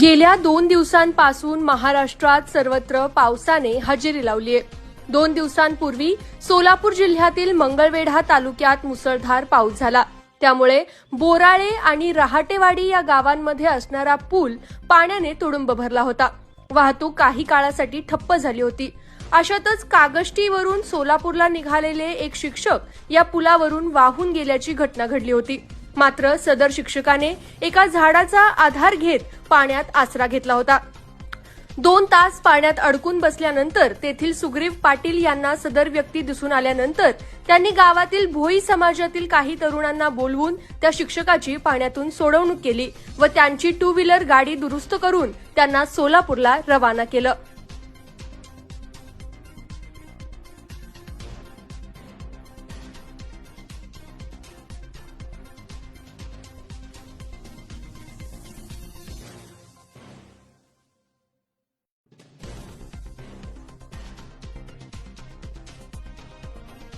गेल्या दोन दिवसांपासून महाराष्ट्रात सर्वत्र पावसाने हजेरी लावली आहे. दोन दिवसांपूर्वी सोलापूर जिल्ह्यातील मंगळवेढा तालुक्यात मुसळधार पाऊस झाला. त्यामुळे बोराळे आणि रहाटेवाडी या गावांमध्ये असणारा पूल पाण्याने तुडुंब भरला होता. वाहतूक काही काळासाठी ठप्प झाली होती. अशातच कागष्टीवरून सोलापूरला निघालेले एक शिक्षक या पुलावरून वाहून गेल्याची घटना घडली होती. मात्र सदर शिक्षकाने एका झाडाचा आधार घेत पाण्यात आसरा घेतला होता. दोन तास पाण्यात अडकून बसल्यानंतर तेथील सुग्रीव पाटील यांना सदर व्यक्ती दिसून आल्यानंतर त्यांनी गावातील भोई समाजातील काही तरुणांना बोलवून त्या शिक्षकाची पाण्यातून सोडवणूक केली व त्यांची टू व्हीलर गाडी दुरुस्त करून त्यांना सोलापूरला रवाना केलं.